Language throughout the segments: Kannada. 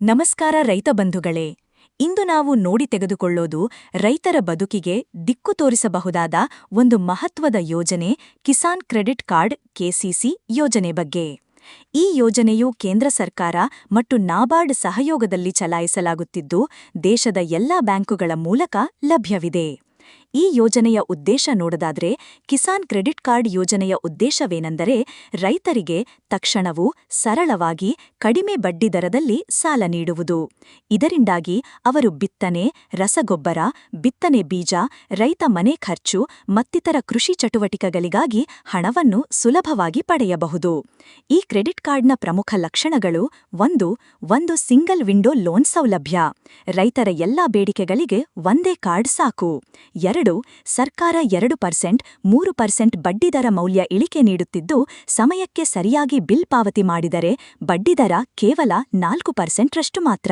ನಮಸ್ಕಾರ ರೈತ ಬಂಧುಗಳೇ, ಇಂದು ನಾವು ನೋಡಿ ತೆಗೆದುಕೊಳ್ಳೋದು ರೈತರ ಬದುಕಿಗೆ ದಿಕ್ಕು ತೋರಿಸಬಹುದಾದ ಒಂದು ಮಹತ್ವದ ಯೋಜನೆ ಕಿಸಾನ್ ಕ್ರೆಡಿಟ್ ಕಾರ್ಡ್ ಕೆಸಿಸಿ ಯೋಜನೆ ಬಗ್ಗೆ. ಈ ಯೋಜನೆಯು ಕೇಂದ್ರ ಸರ್ಕಾರ ಮತ್ತು ನಾಬಾರ್ಡ್ ಸಹಯೋಗದಲ್ಲಿ ಚಲಾಯಿಸಲಾಗುತ್ತಿದ್ದು ದೇಶದ ಎಲ್ಲಾ ಬ್ಯಾಂಕುಗಳ ಮೂಲಕ ಲಭ್ಯವಿದೆ. ಈ ಯೋಜನೆಯ ಉದ್ದೇಶ ನೋಡದಾದ್ರೆ ಕಿಸಾನ್ ಕ್ರೆಡಿಟ್ ಕಾರ್ಡ್ ಯೋಜನೆಯ ಉದ್ದೇಶವೇನೆಂದರೆ ರೈತರಿಗೆ ತಕ್ಷಣವೂ ಸರಳವಾಗಿ ಕಡಿಮೆ ಬಡ್ಡಿ ದರದಲ್ಲಿ ಸಾಲ ನೀಡುವುದು. ಇದರಿಂದಾಗಿ ಅವರು ಬಿತ್ತನೆ, ರಸಗೊಬ್ಬರ, ಬಿತ್ತನೆ ಬೀಜ, ರೈತ ಮನೆ ಖರ್ಚು ಮತ್ತಿತರ ಕೃಷಿ ಚಟುವಟಿಕೆಗಳಿಗಾಗಿ ಹಣವನ್ನು ಸುಲಭವಾಗಿ ಪಡೆಯಬಹುದು. ಈ ಕ್ರೆಡಿಟ್ ಕಾರ್ಡ್ನ ಪ್ರಮುಖ ಲಕ್ಷಣಗಳು ಒಂದು ಒಂದು ಸಿಂಗಲ್ ವಿಂಡೋ ಲೋನ್ ಸೌಲಭ್ಯ. ರೈತರ ಎಲ್ಲಾ ಬೇಡಿಕೆಗಳಿಗೆ ಒಂದೇ ಕಾರ್ಡ್ ಸಾಕು. ಸರ್ಕಾರ ಎರಡು ಪರ್ಸೆಂಟ್, ಮೂರು ಪರ್ಸೆಂಟ್ ಬಡ್ಡಿದರ ಮೌಲ್ಯ ಇಳಿಕೆ ನೀಡುತ್ತಿದ್ದು, ಸಮಯಕ್ಕೆ ಸರಿಯಾಗಿ ಬಿಲ್ ಪಾವತಿ ಮಾಡಿದರೆ ಬಡ್ಡಿದರ ಕೇವಲ ನಾಲ್ಕು ಪರ್ಸೆಂಟ್ರಷ್ಟು ಮಾತ್ರ.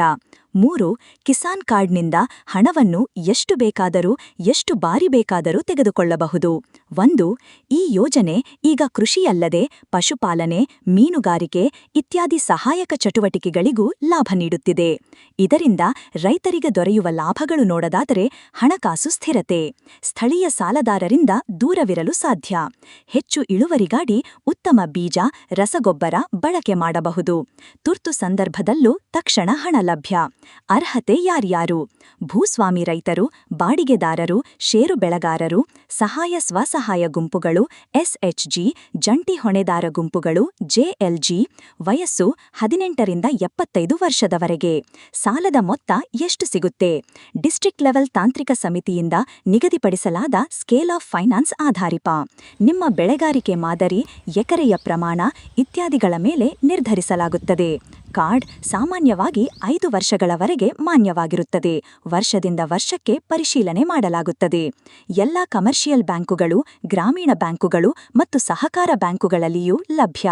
ಮೂರು, ಕಿಸಾನ್ ಕಾರ್ಡ್ನಿಂದ ಹಣವನ್ನು ಎಷ್ಟು ಬೇಕಾದರೂ, ಎಷ್ಟು ಬಾರಿ ಬೇಕಾದರೂ ತೆಗೆದುಕೊಳ್ಳಬಹುದು. ಒಂದು, ಈ ಯೋಜನೆ ಈಗ ಕೃಷಿಯಲ್ಲದೆ, ಪಶುಪಾಲನೆ, ಮೀನುಗಾರಿಕೆ ಇತ್ಯಾದಿ ಸಹಾಯಕ ಚಟುವಟಿಕೆಗಳಿಗೂ ಲಾಭ ನೀಡುತ್ತಿದೆ. ಇದರಿಂದ ರೈತರಿಗೆ ದೊರೆಯುವ ಲಾಭಗಳು ನೋಡದಾದರೆ ಹಣಕಾಸು ಸ್ಥಿರತೆ, ಸ್ಥಳೀಯ ಸಾಲದಾರರಿಂದ ದೂರವಿರಲು ಸಾಧ್ಯ. ಹೆಚ್ಚು ಇಳುವರಿಗಾಡಿ ಉತ್ತಮ ಬೀಜ, ರಸಗೊಬ್ಬರ ಬಳಕೆ ಮಾಡಬಹುದು. ತುರ್ತು ಸಂದರ್ಭದಲ್ಲೂ ತಕ್ಷಣ ಹಣ ಲಭ್ಯ. ಅರ್ಹತೆ ಯಾರ್ಯಾರು? ಭೂಸ್ವಾಮಿ ರೈತರು, ಬಾಡಿಗೆದಾರರು, ಷೇರು ಬೆಳೆಗಾರರು, ಸಹಾಯ ಸ್ವಸಹಾಯ ಗುಂಪುಗಳು, ಎಸ್ಎಚ್ಜಿ, ಜಂಟಿ ಹೊಣೆದಾರ ಗುಂಪುಗಳು ಜೆಎಲ್ಜಿ ವಯಸ್ಸು ಹದಿನೆಂಟರಿಂದ ಎಪ್ಪತ್ತೈದು ವರ್ಷದವರೆಗೆ. ಸಾಲದ ಮೊತ್ತ ಎಷ್ಟು ಸಿಗುತ್ತೆ? ಡಿಸ್ಟ್ರಿಕ್ಟ್ ಲೆವೆಲ್ ತಾಂತ್ರಿಕ ಸಮಿತಿಯಿಂದ ನಿಗದಿಪಡಿಸಲಾದ ಸ್ಕೇಲ್ ಆಫ್ ಫೈನಾನ್ಸ್ ಆಧಾರಿಪ ನಿಮ್ಮ ಬೆಳೆಗಾರಿಕೆ ಮಾದರಿ, ಎಕರೆಯ ಪ್ರಮಾಣ ಇತ್ಯಾದಿಗಳ ಮೇಲೆ ನಿರ್ಧರಿಸಲಾಗುತ್ತದೆ. ಕಾರ್ಡ್ ಸಾಮಾನ್ಯವಾಗಿ ಐದು ವರ್ಷಗಳವರೆಗೆ ಮಾನ್ಯವಾಗಿರುತ್ತದೆ. ವರ್ಷದಿಂದ ವರ್ಷಕ್ಕೆ ಪರಿಶೀಲನೆ ಮಾಡಲಾಗುತ್ತದೆ. ಎಲ್ಲ ಕಮರ್ಷಿಯಲ್ ಬ್ಯಾಂಕುಗಳು, ಗ್ರಾಮೀಣ ಬ್ಯಾಂಕುಗಳು ಮತ್ತು ಸಹಕಾರ ಬ್ಯಾಂಕುಗಳಲ್ಲಿಯೂ ಲಭ್ಯ.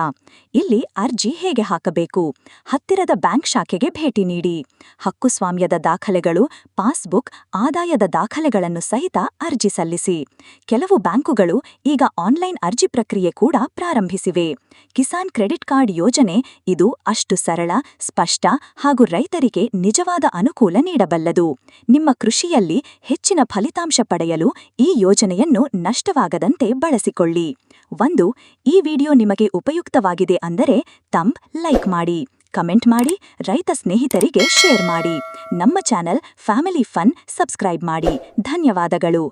ಇಲ್ಲಿ ಅರ್ಜಿ ಹೇಗೆ ಹಾಕಬೇಕು? ಹತ್ತಿರದ ಬ್ಯಾಂಕ್ ಶಾಖೆಗೆ ಭೇಟಿ ನೀಡಿ. ಹಕ್ಕುಸ್ವಾಮ್ಯದ ದಾಖಲೆಗಳು, ಪಾಸ್ಬುಕ್, ಆದಾಯದ ದಾಖಲೆಗಳನ್ನು ಸಹಿತ ಅರ್ಜಿ ಸಲ್ಲಿಸಿ. ಕೆಲವು ಬ್ಯಾಂಕುಗಳು ಈಗ ಆನ್ಲೈನ್ ಅರ್ಜಿ ಪ್ರಕ್ರಿಯೆ ಕೂಡ ಪ್ರಾರಂಭಿಸಿವೆ. ಕಿಸಾನ್ ಕ್ರೆಡಿಟ್ ಕಾರ್ಡ್ ಯೋಜನೆ ಇದು ಅಷ್ಟು ಸರಳ, ಸ್ಪಷ್ಟ ಹಾಗೂ ರೈತರಿಗೆ ನಿಜವಾದ ಅನುಕೂಲ ನೀಡಬಲ್ಲದು. ನಿಮ್ಮ ಕೃಷಿಯಲ್ಲಿ ಹೆಚ್ಚಿನ ಫಲಿತಾಂಶ ಪಡೆಯಲು ಈ ಯೋಜನೆಯನ್ನು ನಷ್ಟವಾಗದಂತೆ ಬಳಸಿಕೊಳ್ಳಿ. ಒಂದು, ಈ ವಿಡಿಯೋ ನಿಮಗೆ ಉಪಯುಕ್ತವಾಗಿದೆ ಅಂದರೆ ತಂಬ್ ಲೈಕ್ ಮಾಡಿ, ಕಮೆಂಟ್ ಮಾಡಿ, ರೈತ ಸ್ನೇಹಿತರಿಗೆ ಶೇರ್ ಮಾಡಿ. ನಮ್ಮ ಚಾನೆಲ್ ಫ್ಯಾಮಿಲಿ ಫನ್ ಸಬ್ಸ್ಕ್ರೈಬ್ ಮಾಡಿ. ಧನ್ಯವಾದಗಳು.